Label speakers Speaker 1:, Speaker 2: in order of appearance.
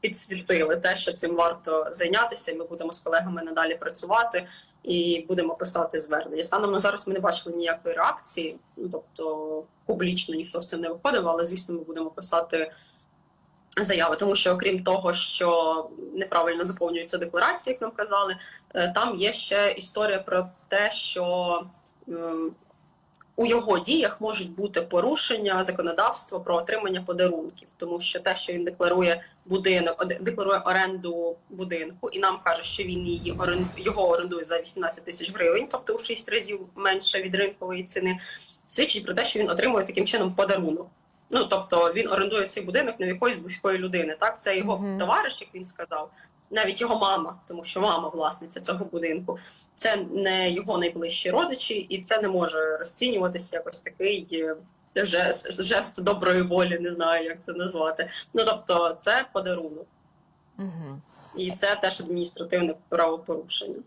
Speaker 1: підсвітили те, що цим варто зайнятися. і Ми будемо з колегами надалі працювати і будемо писати звернення. Станом на зараз ми не бачили ніякої реакції, ну тобто публічно ніхто з цим не виходив, але звісно, ми будемо писати. Заяви, тому що окрім того, що неправильно заповнюються декларації, як нам казали, е, там є ще історія про те, що ем, у його діях можуть бути порушення законодавства про отримання подарунків, тому що те, що він декларує будинок, декларує оренду будинку, і нам каже, що він її його орендує за 18 тисяч гривень, тобто у 6 разів менше від ринкової ціни, свідчить про те, що він отримує таким чином подарунок. Ну тобто він орендує цей будинок в якоїсь близької людини. Так, це його
Speaker 2: Мгм.
Speaker 1: товариш, як він сказав, навіть його мама, тому що мама власниця цього будинку. Це не його найближчі родичі, і це не може розцінюватися якось такий е, жест, жест доброї волі, не знаю, як це назвати. Ну тобто, це подарунок,
Speaker 2: Угу.
Speaker 1: і це теж адміністративне правопорушення.